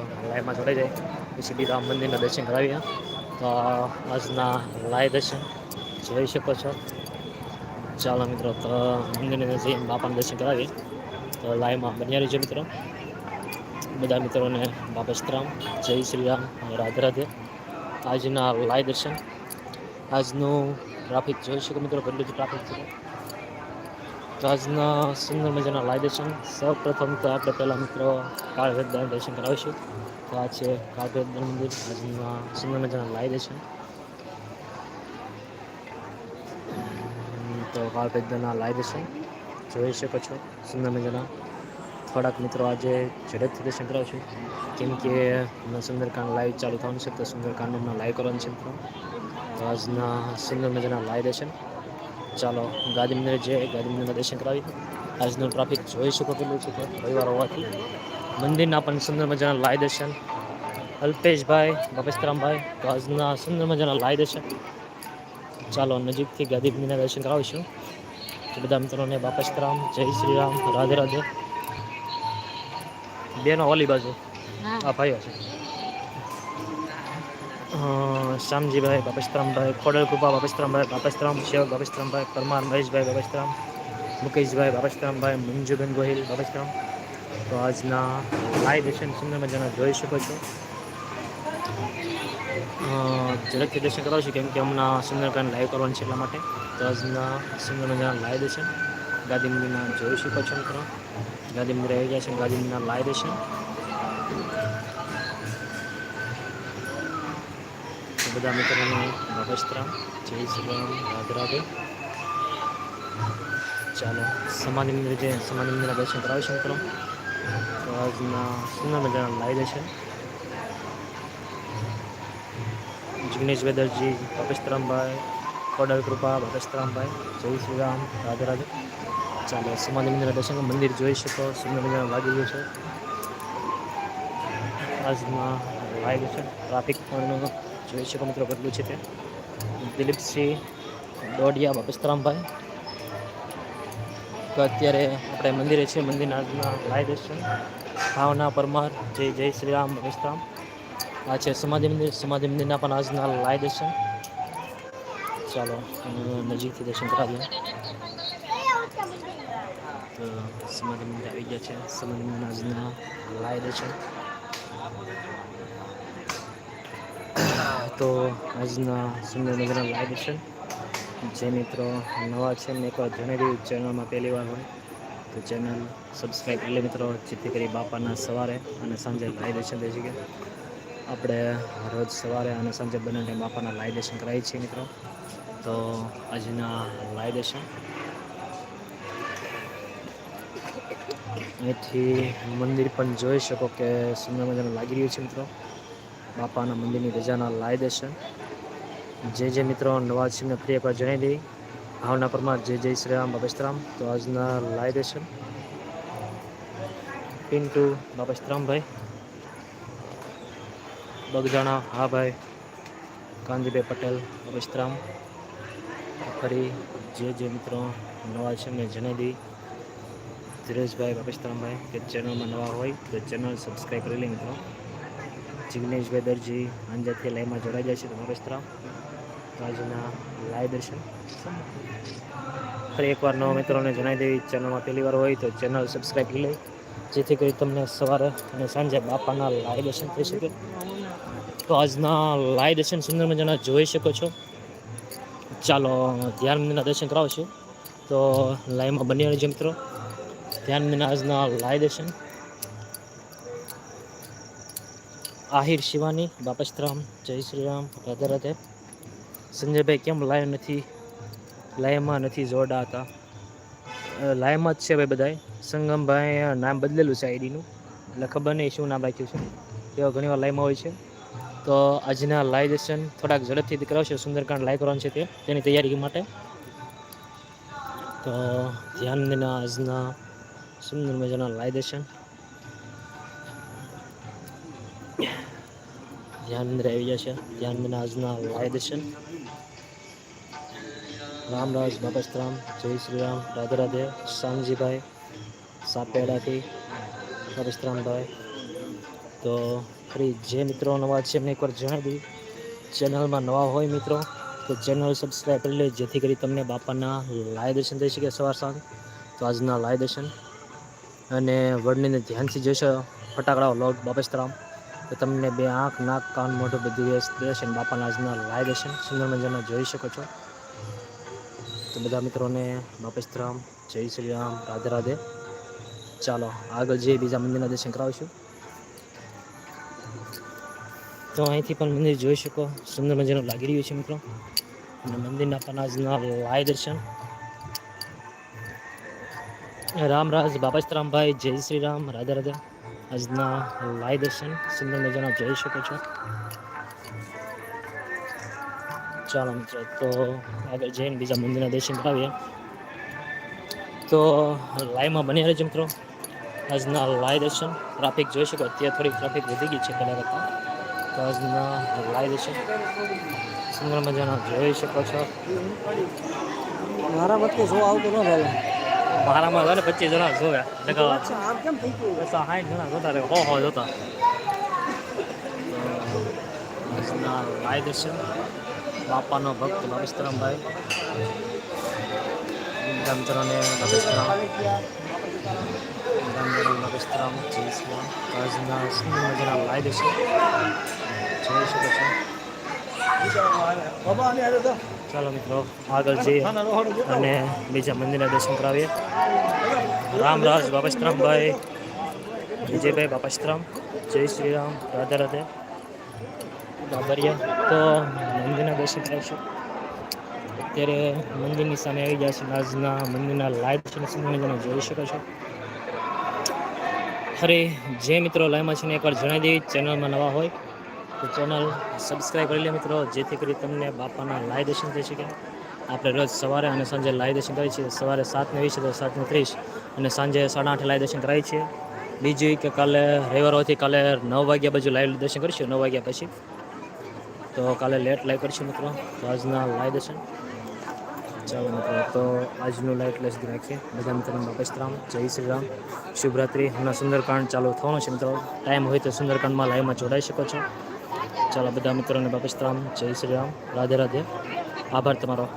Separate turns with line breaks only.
લાઈવમાં જોડાઈ જાય. પછી બીજા મંદિરના દર્શન કરાવીએ. તો આજના લાઈવ દર્શન જોઈ શકો છો. ચાલો મિત્રો, તો મંદિરની જઈને બાપાના દર્શન કરાવીએ. તો લાઈવમાં બન્યા રહીજો મિત્રો. બધા મિત્રોને બાપસ્તરામ જય શ્રી રામ. રાધે રાધે. આજના લાઈવ દર્શન. આજનું ટ્રાફિક જોઈ શકો મિત્રો. કેટલું ટ્રાફિક છે. આજના સુંદર મજાના લાઈવ દર્શન સૌ પ્રથમ તો આપણે પહેલાં મિત્રો કાળભેદાન દર્શન કરાવીશું. તો આ છે કાળભેદાન મંદિર. આજના સુંદર મજાના લાઈવ દર્શન તો કાળભેદના લાઈવ દર્શન જોઈ શકો છો સુંદર મજાના થોડાક મિત્રો આજે ઝડપથી દર્શન કરાવશું. કેમ કે સુંદરકાંડ લાઈવ ચાલુ થવાનું છે, તો સુંદરકાંડમાં લાઈવ કરવાનું છે મિત્રો. તો આજના સુંદર મજાના લાઈવ દર્શન ચાલો ગાંધી મંદિરે જઈએ ગાંધી મંદિરમાં દર્શન કરાવી. આજનું ટ્રાફિક જોઈ શકો કેટલું છે રવિવાર હોવાથી. મંદિરના પણ સુંદર મજાના લાય દર્શન. અલ્પેશભાઈ બપેશરામભાઈ તો આજના સુંદર મજાના લાય દર્શન. ચાલો નજીકથી ગાંધી મંદિરના દર્શન કરાવીશું. તો બધા મિત્રોને બાપસ્તરામ જય શ્રી રામ રાધે રાધે. બેનો ઓલી બાજુ. આ ભાઈઓ છે. શ્યામજીભાઈ બાપસ્તરામભાઈ ખોડલ કૃપા બાપસ્તરામભાઈ બાપસ્તરામ સેવક બાપસ્તરામભાઈ પરમાર, મહેશભાઈ બાપસ્તરામ મુકેશભાઈ બાપસ્તરામભાઈ મંજુબેન ગોહિલ બાપસ્તરામ તો આજના લાઈવ દર્શન સુંદર મજાના જોઈ શકો છો. ઝડપથી દર્શન કરાવશું કેમ કે હમણાં સુંદરકાંડ લાઈવ કરવાનું છે એટલા માટે. તો આજના સુંદર મજાના લાઈવ દર્શન ગાંધી મંદિરના જોઈ શકો છો મિત્રો. ગાંધી મંદિર આવી ગયા છે ગાંધી મંદિરના લાઈવ દર્શન બધા મિત્રોને નમસ્કાર જય શ્રી રામ રાધે રાધે ચાલો સમાધિ મંદિર જે સમાધિ મંદિરના દર્શન કરાવીશું મિત્રો. તો આજના સુંદર મજાના લાઈવ છે. જિગ્નેશ વેદરજી બાપેશરામભાઈ કોડલ કૃપા બાપેશરામભાઈ જય શ્રી રામ રાધે રાધે ચાલો સમાધિ મંદિરના દર્શન મંદિર જોઈ શકો. સુંદર મજાનું લાગી ગયું છે. આજમાં લાઈવ છે. ટ્રાફિક પણ જોઈ શકો મિત્રો કેટલું છે તે. દિલીપસિંહ દોઢિયા બાપસ્તરામભાઈ તો અત્યારે આપણે મંદિરે છે, મંદિરના લાઈવ દર્શન. ભાવના પરમાર, જય જય શ્રી રામ બાપેશરામ આ છે સમાધિ મંદિર. સમાધિ મંદિરના પણ આજના લાઈવ દર્શન. ચાલો નજીકથી દર્શન કરાવીએ સમાધિ મંદિર આવી ગયા છે. સમાધિ મંદિરના આજના લાઈવ દર્શન. તો આજના સુંદર મજાના લાઈવ છે. જે મિત્રો નવા છે ને એકવાર જણાવી ચેનલમાં પહેલી વાર હોય, તો ચેનલ સબસ્ક્રાઈબ એટલે મિત્રો, જેથી કરી બાપાના સવારે અને સાંજે લાઈવ દર્શન થઈ શકે. આપણે રોજ સવારે અને સાંજે બંને ટાઈમ બાપાના લાઈવ દર્શન કરાવીએ છીએ મિત્રો. તો આજના લાઈવ દર્શન અહીંથી મંદિર પણ જોઈ શકો કે સુંદર મજાનું લાગી રહ્યું છે મિત્રો. બાપાના મંદિરની રજાના લાવી દેશે જે જે મિત્રો નવા છે ફરી એકવાર જણાવી દઈ ભાવના પરમાં જય જય શ્રી રામ. બાપેશ્રામ તો આજના લાવી દેશે પિન્ટુ બાપેશ્રામભાઈ બગજાણા હા ભાઈ. કાંતિભાઈ પટેલ બાપેશ્રામ ફરી જે જે મિત્રો નવા છે મેં જણાવી દઈ ધીરેશભાઈ બાપેશ્રામભાઈ કે ચેનલમાં નવા હોય તો ચેનલ સબસ્ક્રાઈબ કરી લે મિત્રો. જિગ્નેશભાઈ દરજી અંજારથી લાઈવમાં જોડાઈ જાય છે તમારો તો આજના લાઈવ દર્શન. ફરી એકવાર નવા મિત્રોને જણાવી દેવી, ચેનલમાં પહેલી વાર હોય તો ચેનલ સબસ્ક્રાઈબ કરી લે, જેથી કરી તમને સવારે અને સાંજે બાપાના લાઈવ દર્શન થઈ શકે. તો આજના લાઈવ દર્શન સુંદર મજાના જોઈ શકો છો. ચાલો ધ્યાન મંદિરના દર્શન કરાવશું તો લાઈવમાં બની રહેજો મિત્રો. ધ્યાન મંદિરના આજના લાઈવ દર્શન. આહિર શિવાની, બાપસ્તરામ, જય શ્રી રામ રાધે રાધે. સંજયભાઈ, કેમ લાઈવ નથી? લાઈવમાં નથી જોડા હતા. લાઈવમાં જ છે ભાઈ બધાય. સંગમભાઈ નામ બદલેલું છે આઈડીનું. એટલે ખબર નહીં શું નામ રાખ્યું છે. તેઓ ઘણીવાર લાઈવમાં હોય છે. તો આજના લાઈવ દર્શન થોડાક ઝડપથી કરાવશે. સુંદરકાંડ લાઈવ કરવાનું છે તે, તેની તૈયારી માટે. તો ધ્યાન આજના સુંદર મજાના લાઈવ દર્શન ધ્યાન અંદર આવી છે ધ્યાન અંદર આજના લાય દર્શન રામરાજ બાપસ્તરામ જય શ્રી રામ, રાધે રાધે શામજીભાઈ સાપેડાથી બાપસ્તરામભાઈ તો ફરી જે મિત્રો નવા છે, એમને એકવાર જણાવી દઈ ચેનલમાં નવા હોય મિત્રો, તો ચેનલ સબસ્ક્રાઈબ કરી લે, જેથી કરી તમને બાપાના લાય દર્શન થઈ શકે સવાર સાંજ. તો આજના લાય દર્શન અને વર્ણિને ધ્યાનથી જોશો. ફટાકડા લોગ બાપેસ્તરામ તો તમને બે આંખ, નાક, કાન, મોઢું બધું દર્શન બાપાના આજના લાય દર્શન સુંદર મજાના જોઈ શકો છો. તો બધા મિત્રોને બાપેશ્રામ જય શ્રી રામ, રાધે રાધે. ચાલો, આગળ જઈએ, બીજા મંદિરના દર્શન કરાવીશું. તો અહીંથી પણ મંદિર જોઈ શકો, સુંદર મજાનું લાગી રહ્યું છે મિત્રો. અને મંદિરના પનાજના લાય દર્શન. રામરાજ બાપાસ્તરામભાઈ જય શ્રી રામ, રાધા રાધે. આજના લાઈ દર્શન સુંદર મજાના જોઈ શકો છો. ચાલો મિત્રો, તો આગળ જઈને બીજા મંદિરના દર્શન કરાવીએ. તો લાઈમાં બની રહેજો મિત્રો. આજના લાઈ દર્શન ટ્રાફિક જોઈ શકો, અત્યારે થોડીક ટ્રાફિક વધી ગઈ છે પહેલાં કરતાં. તો આજના લાઈ દર્શન સુંદર મજાના જોઈ શકો છો.
મારા વખતે જો આવતો ન ચાલે
મારામાં ઘરે પચીસ જણા આ સાઠ જણા જોતા રહે હો હો જોતા. તો લાય દર્શન બાપાનો ભક્ત બાબેસ્તરામભાઈ મિત્રોને બાબેસ્તરામ ગાંધીનગર બાબેસ્તરામ જય શ્રી રામ. સુંદર મજાના લાય દર્શન જોઈ શકો છો
બાબા તો
ચાલો મિત્રો, આગળ જઈએ અને બીજા મંદિરના દર્શન કરાવીએ. રામરાજ બાપાશ્રમભાઈ વિજયભાઈ બાપાશ્રમ જય શ્રી રામ રાધે રાધે. બાબરિયા તો મંદિરના દર્શન કરાવીશું. અત્યારે મંદિરની સામે આવી ગયા છે આજના મંદિરના લાઈવ છે મજાના જોઈ શકો છો. અરે, જે મિત્રો લાઈવમાં છે ને, એકવાર જણાવી દેવી ચેનલમાં નવા હોય તો ચેનલ સબસ્ક્રાઈબ કરી લે મિત્રો. જેથી કરી તમને બાપાના લાઈવ દર્શન થઈ શકે. આપણે રોજ સવારે અને સાંજે લાઈવ દર્શન કરીએ છીએ. સવારે સાતને વીસ તો સાતને ત્રીસ. અને સાંજે સાડા આઠે લાઈવ દર્શન કરાવીએ છીએ. બીજું કે કાલે રવિવાર હોવાથી કાલે નવ વાગ્યા બાજુ લાઈવ દર્શન કરીશું. નવ વાગ્યા પછી. તો કાલે લેટ લાઈવ કરીશું મિત્રો. તો આજના લાઈવ દર્શન. ચાલો મિત્રો, તો આજનું લાઈવ એટલે સુધી રાખીએ. બધા મિત્રોને રામ. જય શ્રી રામ. શુભરાત્રિ. હમણાં સુંદરકાંડ ચાલુ થવાનો છે મિત્રો. ટાઈમ હોય તો સુંદરકાંડમાં લાઈવમાં જોડાઈ શકો છો. ચાલો બધા મિત્રોને બાપસ્તરામ જય શ્રી રામ. રાધે રાધે. આભાર તમારો.